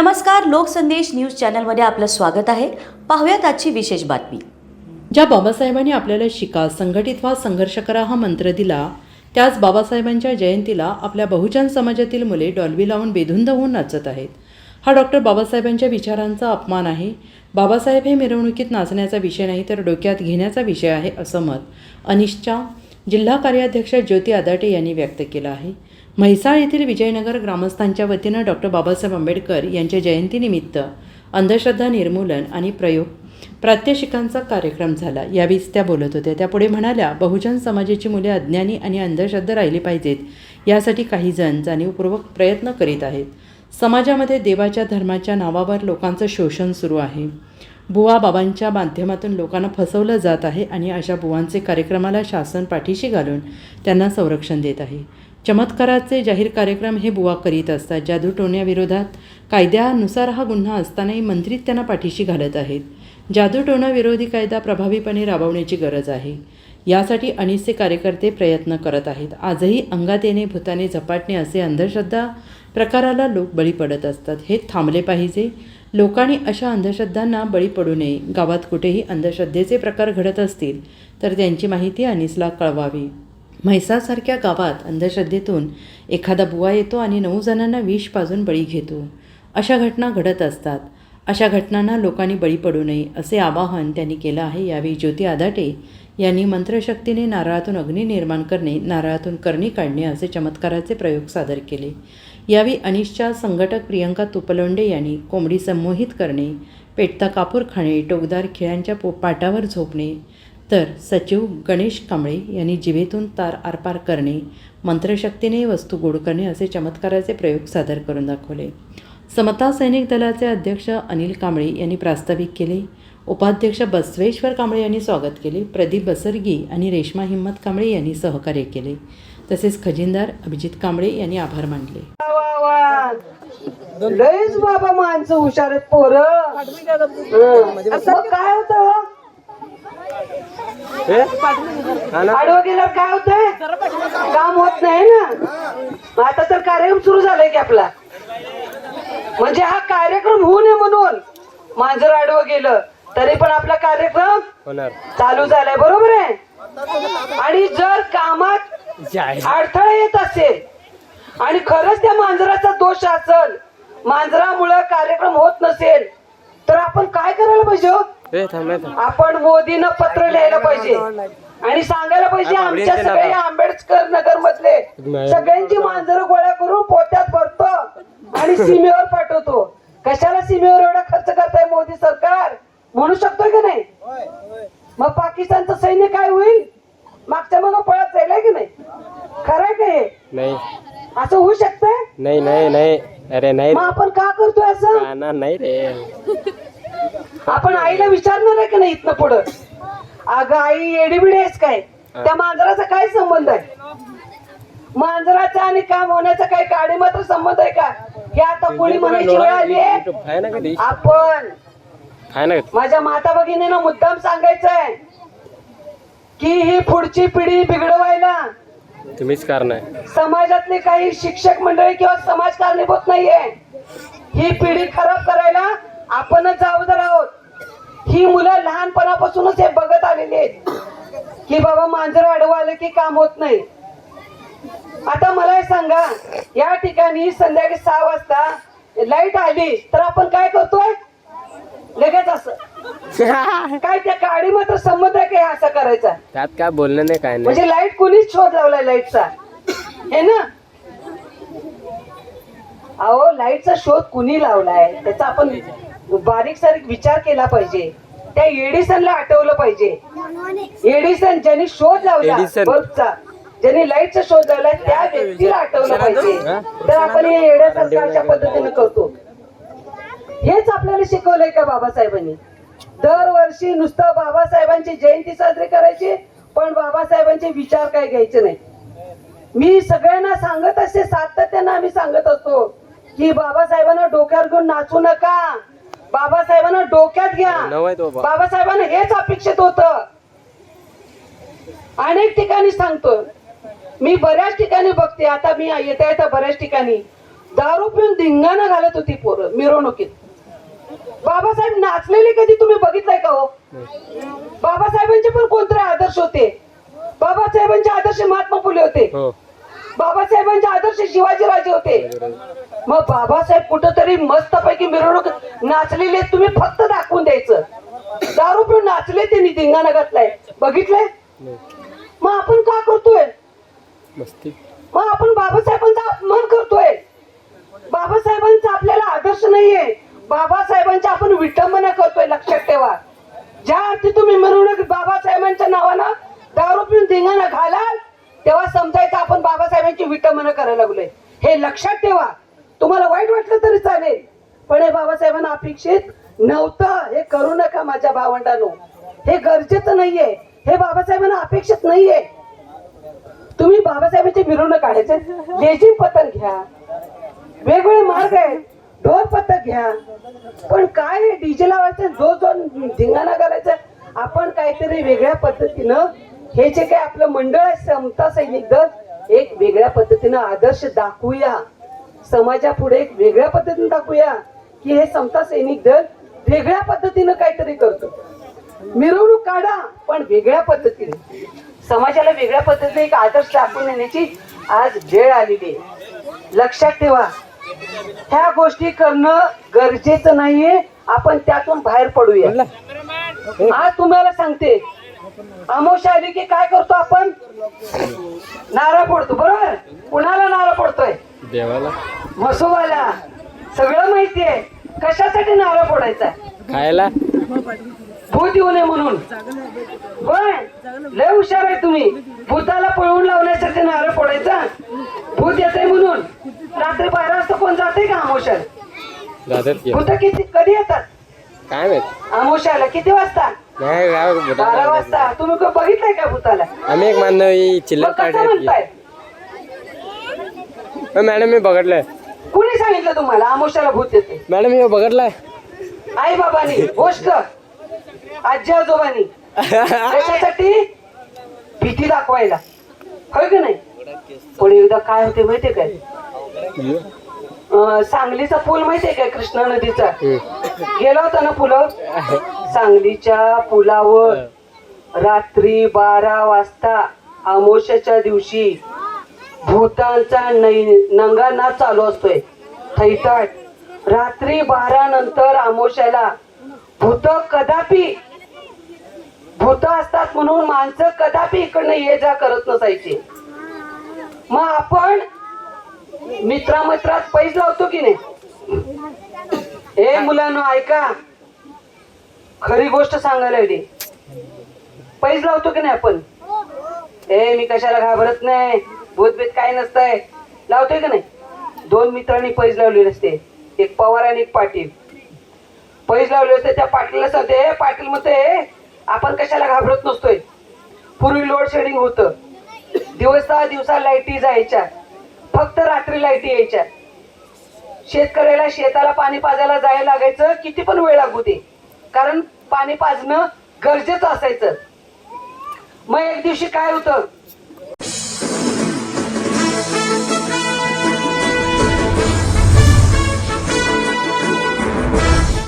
नमस्कार लोकसंदेश न्यूज चॅनलमध्ये आपलं स्वागत आहे. पाहूयात आजची विशेष बातमी. ज्या बाबासाहेबांनी आपल्याला शिका संघटित व्हा संघर्ष करा हा मंत्र दिला त्याच बाबासाहेबांच्या जयंतीला आपल्या बहुजन समाजातील मुले डॉल्बी लावून बेधुंद होऊन नाचत आहेत. हा डॉक्टर बाबासाहेबांच्या विचारांचा अपमान आहे. बाबासाहेब हे मिरवणुकीत नाचण्याचा विषय नाही तर डोक्यात घेण्याचा विषय आहे असं मत. अनिशच्या जिल्हा कार्याध्यक्ष ज्योती आदाटे यांनी व्यक्त केलं आहे. म्हैसाळ येथील विजयनगर ग्रामस्थांच्या वतीनं डॉक्टर बाबासाहेब आंबेडकर यांच्या जयंतीनिमित्त अंधश्रद्धा निर्मूलन आणि प्रयोग प्रात्यक्षिकांचा कार्यक्रम झाला. यावेळीच त्या बोलत होत्या. त्या पुढे म्हणाल्या बहुजन समाजाची मुले अज्ञानी आणि अंधश्रद्धा राहिली पाहिजेत. यासाठी काही जण जाणीवपूर्वक प्रयत्न करीत आहेत. समाजामध्ये देवाच्या धर्माच्या नावावर लोकांचं शोषण सुरू आहे. बुवा बाबांच्या माध्यमातून लोकांना फसवलं जात आहे आणि अशा बुवांचे कार्यक्रमाला शासन पाठीशी घालून त्यांना संरक्षण देत आहे. चमत्काराचे जाहीर कार्यक्रम हे बुवा करीत असतात जादूटोण्याविरोधात कायद्यानुसार हा गुन्हा असतानाही मंत्रीच त्यांना पाठीशी घालत आहेत. जादूटोणाविरोधी कायदा प्रभावीपणे राबवण्याची गरज आहे. यासाठी अनिसचे कार्यकर्ते प्रयत्न करत आहेत. आजही अंगात येणे भूताने झपाटणे असे अंधश्रद्धा प्रकाराला लोक बळी पडत असतात. हे थांबले पाहिजे. लोकांनी अशा अंधश्रद्धांना बळी पडू नये. गावात कुठेही अंधश्रद्धेचे प्रकार घडत असतील तर त्यांची माहिती अनिसला कळवावी. म्हैसासारख्या गावात अंधश्रद्धेतून एखादा बुवा येतो आणि नऊ जणांना विष पाजून बळी घेतो. अशा घटना घडत असतात. अशा घटनांना लोकांनी बळी पडू नये असे आवाहन त्यांनी केलं आहे. यावेळी ज्योती आदाटे यांनी मंत्रशक्तीने नारळातून अग्नी निर्माण करणे नारळातून करणी काढणे असे चमत्काराचे प्रयोग सादर केले. यावेळी अनिशच्या संघटक प्रियंका तुपलोंडे यांनी कोंबडी संमोहित करणे पेटता कापूर खाणे टोकदार खिळ्यांच्या पो पाटावर झोपणे तर सचिव गणेश कांबळे यांनी जिभेतून तार आरपार करणे मंत्रशक्तीने वस्तू गोड करणे असे चमत्काराचे प्रयोग सादर करून दाखवले. समता सैनिक दलाचे अध्यक्ष अनिल कांबळे यांनी प्रास्ताविक केले. उपाध्यक्ष बसवेश्वर कांबळे यांनी स्वागत केले. प्रदीप बसरगी आणि रेश्मा हिम्मत कांबळे यांनी सहकार्य केले. तसेच खजिनदार अभिजित कांबळे यांनी आभार मानले. लयच बाबा माणसं हुशार आहेत पोर. मग काय होत आडवं गेल्यावर काय होतंय? काम होत नाही ना. आता तर कार्यक्रम सुरू झालाय की आपला. म्हणजे हा कार्यक्रम होऊ नये म्हणून. मांजर आडवं गेलं तरी पण आपला कार्यक्रम चालू झालाय बरोबर आहे? आणि जर कामात अडथळा येत असेल आणि खरंच त्या मांजराचा दोष असेल. मांजरामुळे कार्यक्रम होत नसेल तर आपण काय करायला पाहिजे हो? आपण मोदीनं पत्र लिहायला पाहिजे आणि सांगायला पाहिजे आमच्या सगळे आंबेडकर नगर मधले सगळ्यांची मांजरं गोळ्या करून पोत्यात भरतो आणि सीमेवर पाठवतो. कशाला सीमेवर एवढा खर्च करताय मोदी सरकार म्हणू शकतोय का नाही मग पाकिस्तानचं सैन्य काय होईल मागच्या मग पळत जाईल है की नाही खरंय का हे नाही असं होऊ शकतंय नाही नाही नाही. अरे नाही. मग आपण का करतोय असं? नाही रे. आपण आईला विचारणार आहे की नाही इथनं पुढं? अगं आई एडीबिडी आहेस काय? त्या मांजराचा काय संबंध आहे? मांजराचा आणि काम होण्याचा काही गाडी मात्र संबंध आहे का? हे आता कोणी म्हणायची वेळ आली आहे आहे ना कधी आपण ना कधी माझ्या माता भगिनीनं मुद्दाम सांगायचंय की ही पुढची पिढी बिघडवायला तुम्हीच कारण आहे. समाजातले काही शिक्षक मंडळी किंवा समाज कारणीभूत नाहीये. ही पिढी खराब करायला आपणच जबाबदार आहोत. ही मुलं लहानपणापासूनच हे बघत आलेली आहेत. की बाबा मांजर अडवं आलं की काम होत नाही. आता मला हे सांगा या ठिकाणी संध्याकाळी सहा वाजता लाइट आली तर आपण काय करतोय? काय त्या काडी मात्र संबंध आहे काय असं करायचा? त्यात काय बोलणं नाही काय नाही. म्हणजे लाइट कोणीच शोध लावलाय लाईटचा? हे ना? अहो लाईटचा शोध कुणी लावलाय? त्याचा आपण बारीक सारीक विचार केला पाहिजे. त्या एडिसनला आठवलं पाहिजे. एडिसन ज्यांनी शोध लावला एडिसन. बल्बचा ज्यांनी लाईटचा शोध लावला त्या व्यक्तीला आठवलं पाहिजे. तर आपण हे येड्यासारखं अशा पद्धतीने करतो. हेच आपल्याला शिकवलंय का बाबासाहेबांनी? दरवर्षी नुसतं बाबासाहेबांची जयंती साजरी करायची पण बाबासाहेबांचे विचार काय घ्यायचे नाही. मी सगळ्यांना सांगत असते सातत्यानं आम्ही सांगत असतो की बाबासाहेबांना डोक्यावर घेऊन नाचू नका. बाबासाहेबांना डोक्यात घ्या. बाबासाहेबांना हेच अपेक्षित होत. अनेक ठिकाणी सांगतो मी बऱ्याच ठिकाणी बघते. आता मी येता येता बऱ्याच ठिकाणी दारू पिऊन धिंगाणा घालत होती पोरं मिरवणुकीत. बाबासाहेब नाचलेले कधी तुम्ही बघितलंय का हो? बाबासाहेबांचे पण कोणते आदर्श होते. बाबासाहेबांचे आदर्श महात्मा फुले होते. हो. बाबासाहेबांचे आदर्श शिवाजीराजे होते. मग बाबासाहेब कुठंतरी मस्तपैकी मिरवणूक नाचलेले तुम्ही फक्त दाखवून द्यायचं. दारू पिऊन नाचले त्यांनी धिंगाणा घातलाय बघितलंय. मग आपण का करतोय? मस्ती. मग आपण बाबासाहेबांचा अपमान करतोय. बाबासाहेबांचा आपल्याला आदर्श नाहीये. बाबासाहेबांच्या आपण विटंबना करतोय लक्षात ठेवा. ज्या अर्थी तुम्ही मिरवणूक बाबासाहेबांच्या नावानं दारू पिऊन धिंगाणं घालाल तेव्हा समजायचं आपण बाबासाहेबांची विटंबना करायला लागलोय. हे लक्षात ठेवा. तुम्हाला वाईट वाटलं तरी चालेल. पण हे बाबासाहेबांना अपेक्षित नव्हतं. हे करू नका माझ्या भावंडानो. हे गरजेचं नाहीये. हे बाबासाहेबांना अपेक्षित नाहीये. तुम्ही बाबासाहेबांची मिरवणूक काढायचे. लेझिम पतन घ्या. वेगवेगळे मार्ग आहेत. घ्या. पण काय डीजे लावायचं? जो जो धिंगाणा करायचा आपण काहीतरी वेगळ्या पद्धतीनं हे जे काय आपलं मंडळ आहे समता सैनिक दल एक वेगळ्या पद्धतीनं आदर्श दाखवूया. समाजापुढे एक वेगळ्या पद्धतीने दाखवूया की हे समता सैनिक दल वेगळ्या पद्धतीनं काहीतरी करतो. मिरवणूक काढा पण वेगळ्या पद्धतीने. समाजाला वेगळ्या पद्धतीने एक आदर्श दाखवून येण्याची आज वेळ आलेली आहे. लक्षात ठेवा ह्या गोष्टी करणं गरजेचं नाहीये. आपण त्यातून बाहेर पडूया. आज तुम्हाला सांगते. अमोशा आली की काय करतो आपण? नारळ फोडतो बरोबर? कुणाला नारळ फोडतोय? देवाला. मसोबाला सगळं माहिती आहे कशासाठी नारळ फोडायचा? खायला. भूत येऊ नये म्हणून. होय? लय हुशार आहे तुम्ही. भूताला पळवून लावण्यासाठी नारळ फोडायचा? भूत येते म्हणून. रात्री बारा वाजता कोण जाते का आमोशाला? जातात की. भूत किती कधी येतात? काय माहीत? आमोशाला किती वाजता? नाही बारा वाजता. तुम्ही का बघितलंय का भूताला? आम्ही एक मानव ही चिल्लर कसं मॅडम मी बघितलंय. कुणी सांगितलं तुम्हाला? आमोशाला भूत येते. मॅडम मी बघितलाय. आई बाबानी गोष्ट. आजी आजोबानी. कशासाठी भीती दाखवायला. होय की नाही? पण एकदा काय होते माहितीये काय? सांगलीचा पूल माहितीये काय कृष्णा नदीचा? गेला होता ना पुलावर सांगलीच्या पुलावर रात्री बारा वाजता अमावस्याच्या दिवशी भूतांचा नै- नंगा नाच चालू असतोय. थैताट रात्री बारा नंतर अमावस्याला भूत कदापि भूत असतात म्हणून माणसं कदापि इकडनं ये जा करत नसायची. मग आपण मित्रामित्रात पैस लावतो की नाही? ए मुलांनो ऐका. खरी गोष्ट सांगायला हवी पैस लावतो की नाही आपण? ए मी कशाला घाबरत नाही. भूतभेद काय नसतंय. लावतोय का नाही? दोन मित्रांनी पैज लावलेले असते. एक पवार आणि एक पाटील. पैज लावले असते त्या पाटीलला सांगते "ए, पाटील म्हणते आपण कशाला घाबरत नसतोय? पूर्वी लोड शेडिंग होतं. दिवसा दिवसा लाईटी जायच्या. फक्त रात्री लाईटी यायच्या. शेतकऱ्याला शेताला पाणी पाजायला जायला लागायचं किती पण वेळ लागू दे. कारण पाणी पाजणं गरजेचं असायचं. मग एक दिवशी काय होतं?